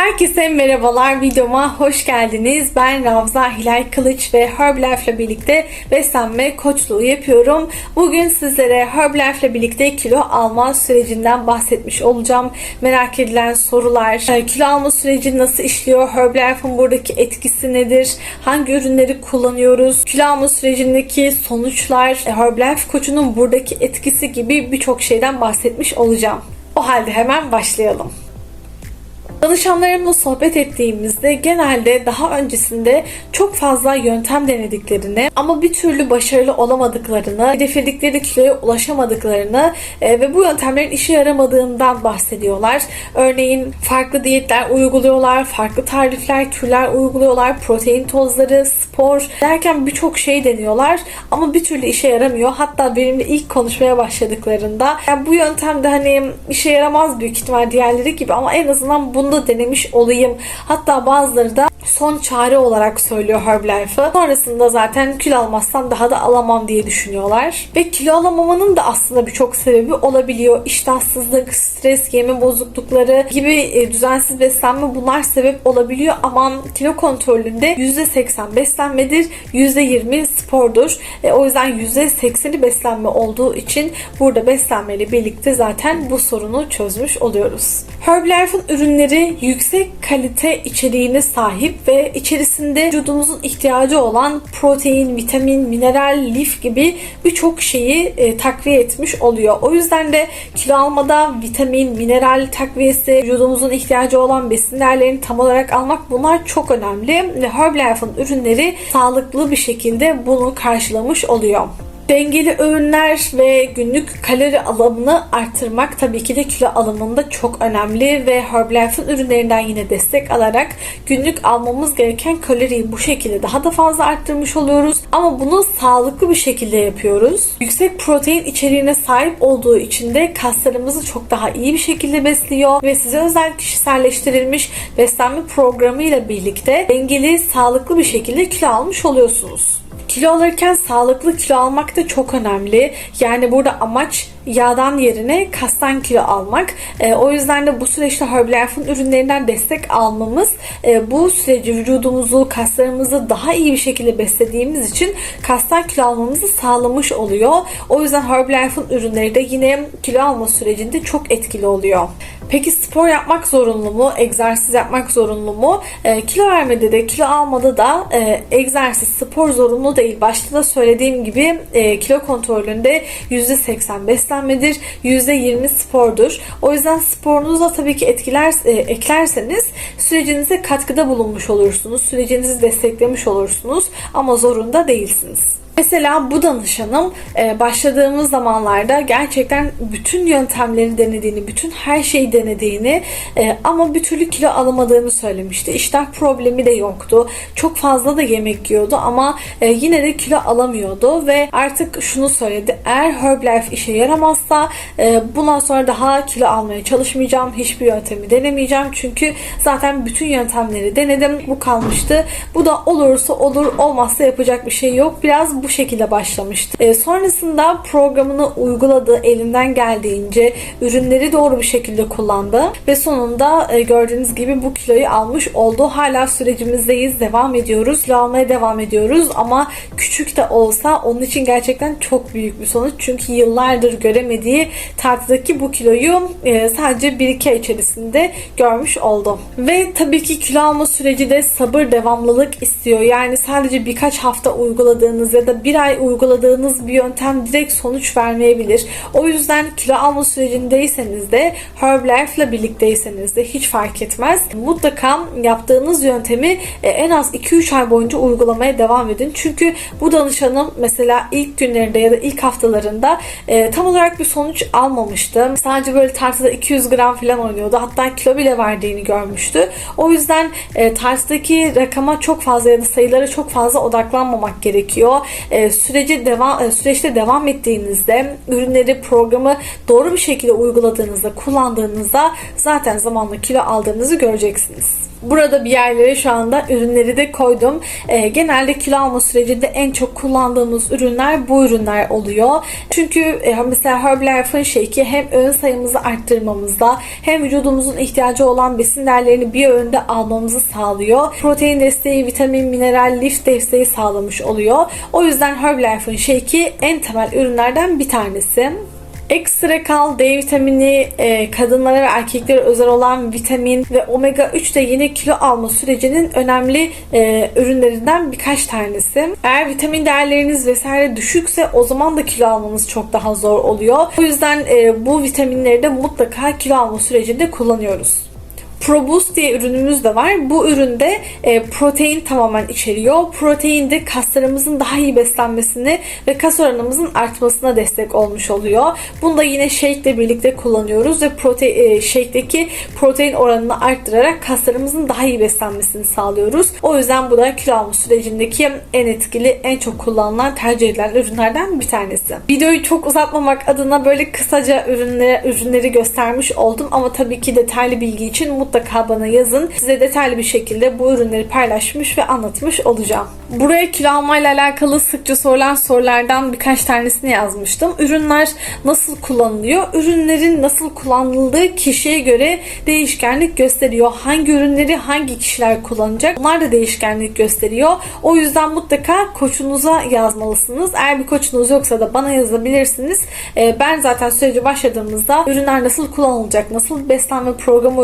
Herkese merhabalar videoma hoş geldiniz. Ben Ravza Hilal Kılıç ve Herbalife ile birlikte beslenme koçluğu yapıyorum. Bugün sizlere Herbalife ile birlikte kilo alma sürecinden bahsetmiş olacağım. Merak edilen sorular, e, kilo alma süreci nasıl işliyor, Herbalife'ın buradaki etkisi nedir, hangi ürünleri kullanıyoruz, kilo alma sürecindeki sonuçlar, e, Herbalife koçunun buradaki etkisi gibi birçok şeyden bahsetmiş olacağım. O halde hemen başlayalım. Danışanlarımla sohbet ettiğimizde genelde daha öncesinde çok fazla yöntem denediklerini ama bir türlü başarılı olamadıklarını, hedefledikleri kiloya ulaşamadıklarını e, ve bu yöntemlerin işe yaramadığından bahsediyorlar. Örneğin farklı diyetler uyguluyorlar, farklı tarifler, türler uyguluyorlar, protein tozları, spor derken birçok şey deniyorlar ama bir türlü işe yaramıyor. Hatta benimle ilk konuşmaya başladıklarında yani bu yöntemde hani işe yaramaz büyük ihtimal diğerleri gibi ama en azından bunu da denemiş olayım. Hatta bazıları da son çare olarak söylüyor Herbalife'ı. Sonrasında zaten kilo almazsam daha da alamam diye düşünüyorlar. Ve kilo alamamanın da aslında birçok sebebi olabiliyor. İştahsızlık, stres, yeme bozuklukları gibi e, düzensiz beslenme bunlar sebep olabiliyor. Ama kilo kontrolünde %80 beslenmedir, %20 spordur. E, o yüzden %80'i beslenme olduğu için burada beslenmeyle birlikte zaten bu sorunu çözmüş oluyoruz. Herbalife'ın ürünleri yüksek kalite içeriğine sahip ve içerisinde vücudumuzun ihtiyacı olan protein, vitamin, mineral, lif gibi birçok şeyi e, takviye etmiş oluyor. O yüzden de kilo almada vitamin, mineral takviyesi, vücudumuzun ihtiyacı olan besin değerlerini tam olarak almak bunlar çok önemli ve Herbalife'ın ürünleri sağlıklı bir şekilde bunu karşılamış oluyor. Dengeli öğünler ve günlük kalori alımını arttırmak tabii ki de kilo alımında çok önemli ve Herbalife'ın ürünlerinden yine destek alarak günlük almamız gereken kaloriyi bu şekilde daha da fazla arttırmış oluyoruz. Ama bunu sağlıklı bir şekilde yapıyoruz. Yüksek protein içeriğine sahip olduğu için de kaslarımızı çok daha iyi bir şekilde besliyor ve size özel kişiselleştirilmiş beslenme programı ile birlikte dengeli, sağlıklı bir şekilde kilo almış oluyorsunuz. Kilo alırken sağlıklı kilo almak da çok önemli. Yani burada amaç yağdan yerine kastan kilo almak. E, o yüzden de bu süreçte Herbalife'ın ürünlerinden destek almamız e, bu süreci vücudumuzu, kaslarımızı daha iyi bir şekilde beslediğimiz için kastan kilo almamızı sağlamış oluyor. O yüzden Herbalife'ın ürünleri de yine kilo alma sürecinde çok etkili oluyor. Peki spor yapmak zorunlu mu? Egzersiz yapmak zorunlu mu? E, kilo vermede de kilo almada da e, egzersiz, spor zorunlu değil. Başta da söylediğim gibi e, kilo kontrolünde %80 beslenmedir, %20 spordur. O yüzden sporunuza tabii ki etkiler, e, eklerseniz sürecinize katkıda bulunmuş olursunuz. Sürecinizi desteklemiş olursunuz ama zorunda değilsiniz. Mesela bu danışanım e, başladığımız zamanlarda gerçekten bütün yöntemleri denediğini, bütün her şeyi denediğini e, ama bir türlü kilo alamadığını söylemişti. İştah problemi de yoktu. Çok fazla da yemek yiyordu ama e, yine de kilo alamıyordu ve artık şunu söyledi. Eğer Herbalife işe yaramazsa bundan sonra daha kilo almaya çalışmayacağım. Hiçbir yöntemi denemeyeceğim. Çünkü zaten bütün yöntemleri denedim. Bu kalmıştı. Bu da olursa olur, olmazsa yapacak bir şey yok. Biraz bu şekilde başlamıştı. E, sonrasında programını uyguladı, elinden geldiğince ürünleri doğru bir şekilde kullandı ve sonunda e, gördüğünüz gibi bu kiloyu almış oldu. Hala sürecimizdeyiz, devam ediyoruz. Kilo almaya devam ediyoruz ama küçük de olsa onun için gerçekten çok büyük bir sonuç. Çünkü yıllardır göremediği tartıdaki bu kiloyu e, sadece 1-2 ay içerisinde görmüş oldu. Ve tabii ki kilo alma süreci de sabır, devamlılık istiyor. Yani sadece birkaç hafta uyguladığınız ya da bir ay uyguladığınız bir yöntem direkt sonuç vermeyebilir. O yüzden kilo alma sürecindeyseniz de Herbalife ile birlikteyseniz de hiç fark etmez. Mutlaka yaptığınız yöntemi e, en az 2-3 ay boyunca uygulamaya devam edin. Çünkü bu danışanım mesela ilk günlerinde ya da ilk haftalarında e, tam olarak bir sonuç almamıştı. Sadece böyle tartıda 200 gram falan oynuyordu. Hatta kilo bile verdiğini görmüştü. O yüzden e, tartıdaki rakama çok fazla ya da sayılara çok fazla odaklanmamak gerekiyor e, süreci devam e, süreçte devam ettiğinizde ürünleri programı doğru bir şekilde uyguladığınızda kullandığınızda zaten zamanla kilo aldığınızı göreceksiniz. Burada bir yerlere şu anda ürünleri de koydum. Ee, genelde kilo alma sürecinde en çok kullandığımız ürünler bu ürünler oluyor. Çünkü e, mesela Herbalife'ın Shake'i hem öğün sayımızı arttırmamızda hem vücudumuzun ihtiyacı olan besin değerlerini bir öğünde almamızı sağlıyor. Protein desteği, vitamin, mineral, lif desteği sağlamış oluyor. O yüzden Herbalife'ın Shake'i en temel ürünlerden bir tanesi. Ekstra kal, D vitamini, e, kadınlara ve erkeklere özel olan vitamin ve omega 3 de yine kilo alma sürecinin önemli e, ürünlerinden birkaç tanesi. Eğer vitamin değerleriniz vesaire düşükse o zaman da kilo almanız çok daha zor oluyor. O yüzden e, bu vitaminleri de mutlaka kilo alma sürecinde kullanıyoruz. ProBoost diye ürünümüz de var. Bu üründe e, protein tamamen içeriyor. Protein de kaslarımızın daha iyi beslenmesini ve kas oranımızın artmasına destek olmuş oluyor. Bunu da yine shake ile birlikte kullanıyoruz ve protein e, shake'deki protein oranını arttırarak kaslarımızın daha iyi beslenmesini sağlıyoruz. O yüzden bu da kilo alma sürecindeki en etkili, en çok kullanılan, tercih edilen ürünlerden bir tanesi. Videoyu çok uzatmamak adına böyle kısaca ürünleri, ürünleri göstermiş oldum ama tabii ki detaylı bilgi için mutlaka bana yazın. Size detaylı bir şekilde bu ürünleri paylaşmış ve anlatmış olacağım. Buraya kilo almayla alakalı sıkça sorulan sorulardan birkaç tanesini yazmıştım. Ürünler nasıl kullanılıyor? Ürünlerin nasıl kullanıldığı kişiye göre değişkenlik gösteriyor. Hangi ürünleri hangi kişiler kullanacak? Bunlar da değişkenlik gösteriyor. O yüzden mutlaka koçunuza yazmalısınız. Eğer bir koçunuz yoksa da bana yazabilirsiniz. Ee, Ben zaten süreci başladığımızda ürünler nasıl kullanılacak, nasıl beslenme programı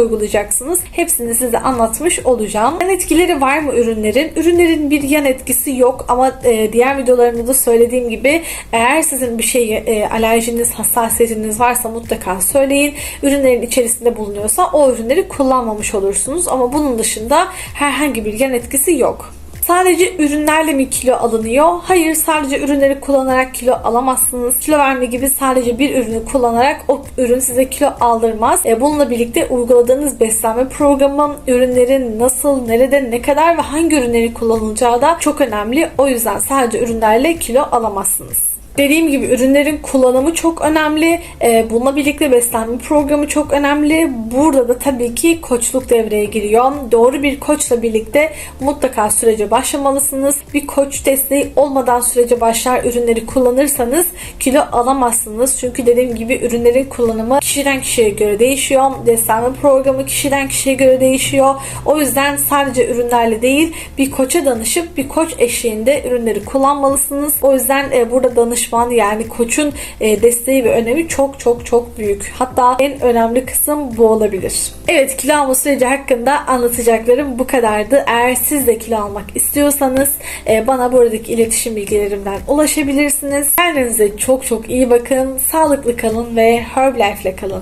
uygulayacaksınız hepsini size anlatmış olacağım. Yan etkileri var mı ürünlerin? Ürünlerin bir yan etkisi yok ama e, diğer videolarımda da söylediğim gibi eğer sizin bir şey e, alerjiniz, hassasiyetiniz varsa mutlaka söyleyin. Ürünlerin içerisinde bulunuyorsa o ürünleri kullanmamış olursunuz ama bunun dışında herhangi bir yan etkisi yok. Sadece ürünlerle mi kilo alınıyor? Hayır sadece ürünleri kullanarak kilo alamazsınız. Kilo verme gibi sadece bir ürünü kullanarak o ürün size kilo aldırmaz. E, bununla birlikte uyguladığınız beslenme programı ürünlerin nasıl, nerede, ne kadar ve hangi ürünleri kullanılacağı da çok önemli. O yüzden sadece ürünlerle kilo alamazsınız. Dediğim gibi ürünlerin kullanımı çok önemli. Ee, Bununla birlikte beslenme programı çok önemli. Burada da tabii ki koçluk devreye giriyor. Doğru bir koçla birlikte mutlaka sürece başlamalısınız. Bir koç desteği olmadan sürece başlar ürünleri kullanırsanız kilo alamazsınız. Çünkü dediğim gibi ürünlerin kullanımı kişiden kişiye göre değişiyor. Beslenme programı kişiden kişiye göre değişiyor. O yüzden sadece ürünlerle değil bir koça danışıp bir koç eşliğinde ürünleri kullanmalısınız. O yüzden e, burada danışman yani koçun e, desteği ve önemi çok çok çok büyük. Hatta en önemli kısım bu olabilir. Evet kilo alma süreci hakkında anlatacaklarım bu kadardı. Eğer siz de kilo almak istiyorsanız e, bana buradaki iletişim bilgilerimden ulaşabilirsiniz. Kendinize çok çok iyi bakın. Sağlıklı kalın ve Herbalife ile kalın.